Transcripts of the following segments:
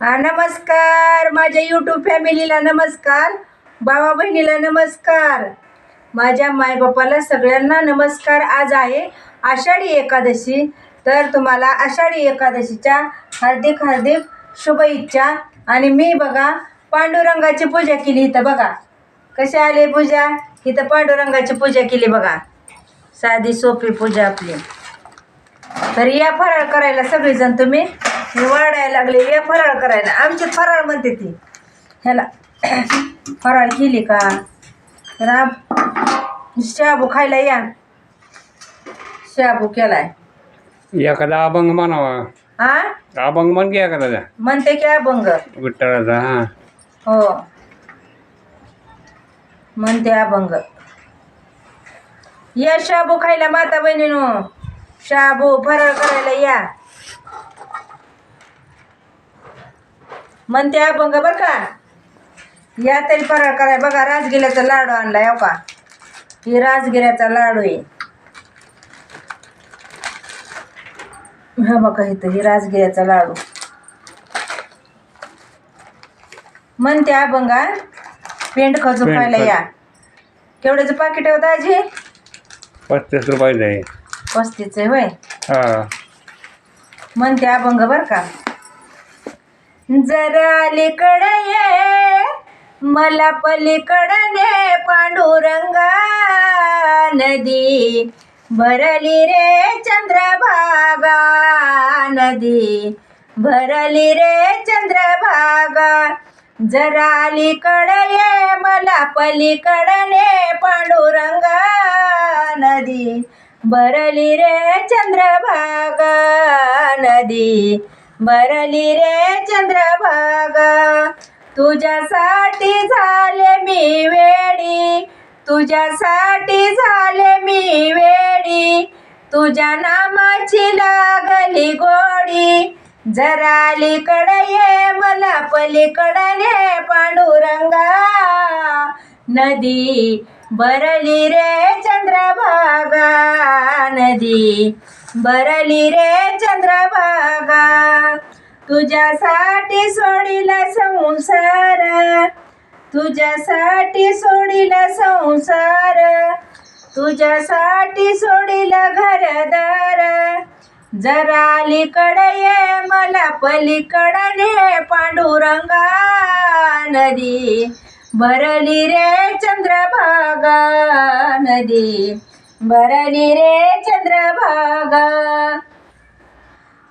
हा नमस्कार. माझ्या यूट्यूब फॅमिलीला नमस्कार. बाबा बहिणीला नमस्कार. माझ्या मायबापाला सगळ्यांना नमस्कार. आज आहे आषाढी एकादशी. तर तुम्हाला आषाढी एकादशीच्या हार्दिक हार्दिक शुभ इच्छा आणि मी बघा पांडुरंगाची पूजा केली इथं बघा. कशी आली पूजा? इथं पांडुरंगाची पूजा केली बघा. साधी सोपी पूजा आपली. तर या फराळ करायला सगळेजण तुम्ही मी वाढायला लागले या फराळ करायला. आमची फराळ म्हणते ती. ह्याला फराळ केली का? शाबू खायला या. शाबू केलाय. एखादा अभंग म्हणावा. हा अभंग म्हण की एखादा. म्हणते की अभंग. विठ्ठलाचा हा. हो. म्हणते अभंग. या शाबू खायला माता बहिणीनो शाबू फराळ करायला या. म्हणते अभंग बर का? या तरी फराळ कराय बघा राजगिऱ्याचा लाडू आणलाय हो का? ही राजगिऱ्याचा लाडू आहे. हा बघा इथं ही राजगिऱ्याचा लाडू. म्हणते अभंगा पेंट खजू पेंट खायला. या. केवढ्याचं पाकिट आहे दाजी? पस्तीस आहे. पस्तीच आहे होय. हा. म्हणते अभंग बर का? जरा अलीकडे ये मला पलीकडने पांडुरंगा नदी. भरली रे चंद्रभागा नदी. भरली रे चंद्रभागा जरा अलीकडे ये मला पलीकडने पांडुरंगा नदी. भरली रे चंद्रभागा नदी. भरली रे चंद्रभागा तुझ्यासाठी झाले मी वेडी तुझ्यासाठी झाले मी वेडी तुझ्या नामाची लागली गोडी जरा अलीकडे ये मला पलीकडे पांडुरंगा. नदी भरली रे चंद्रभागा नदी बरली रे चंद्रभागा तुझ्यासाठी सोडिला संसार. तुझ्यासाठी सोडिला संसार. तुझ्यासाठी सोडिला घरदार. जरा अलीकडे ये मला पलीकडे पांडुरंगा नदी. भरली रे चंद्रभागा नदी. भरली रे चंद्रभागा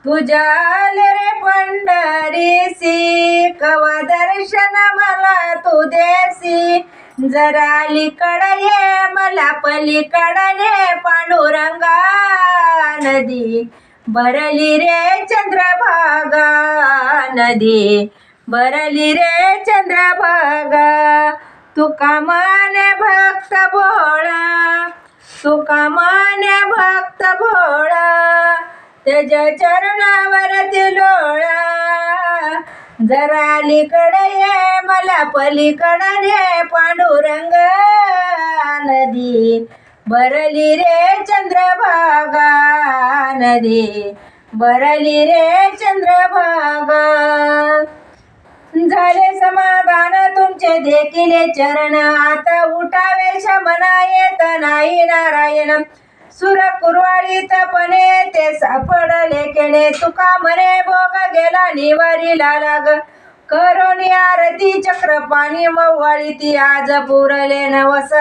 तुझ्या रे पंढरीसी कव दर्शन मला तू देसी. जराली कडये ये मला पलीकडले पांडुरंगा नदी. बरली रे चंद्रभागा नदी. बरली रे चंद्रभागा तुका माने भक्त भोळा. तुका भक्त भोळा त्याच्या चरणावरती लोळा. जरा अलीकडे ये मला पलीकडे पांडुरंग नदी. बरली रे चंद्रभागा नदी बरली रे चंद्रभागा. देखील चरण आता उठावे शमना येत नाही नारायण. सुर कुरवाळीत पणे ते सापडले केले तुका मने भोग गेला निवारीला लाग. करोनी आरती चक्र पाणी मवाळी ती आज पुरले नवस.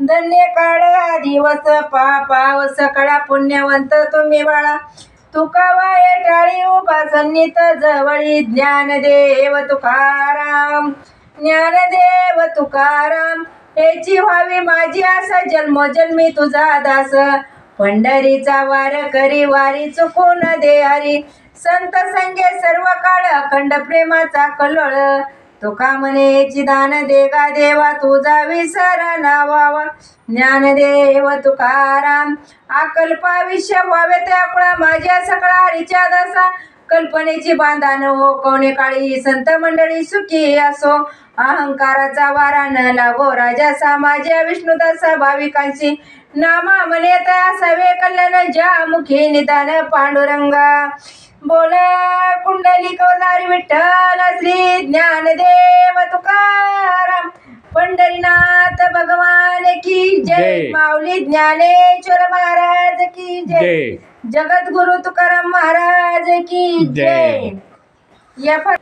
धन्य काळ हा दिवस पापाव सकळा पुण्यवंत तुम्ही बाळा. तुका वाये टाळी उभा सन्नित जवळी ज्ञान देव तुकाराम. ज्ञानदेव तुकाराम याची व्हावी माझी आसा जन्मोजन्मी तुझा दास. पंढरीचा वार करी वारी चुकून दे हरी. संत संगे सर्व काळ अखंड प्रेमाचा कल्लोळ तुका म्हणे दान देगा देवा तुझा विसर नावावा ज्ञानदेव तुकाराम आकल्पा विश्व व्हावे त्या माझ्या सकळा हरीच्या दासा. कल्पनेची बांधान हो कोणे काळी संत मंडळी सुखी असो. अहंकाराचा वारा न लागो राजा माझ्या विष्णुदासा भाविकांची नामा म्हणेत असावे कल्याण ज्या मुखी निदान पांडुरंगा. बोला कुंडली कवदारी विठ्ठल श्री ज्ञानदेव तुकाराम. पंढरीनाथ भगवान की जय जय. माऊली ज्ञानेश्वर महाराज की जय जय जगद्गुरु तुकाराम महाराज की जय जय. या फ-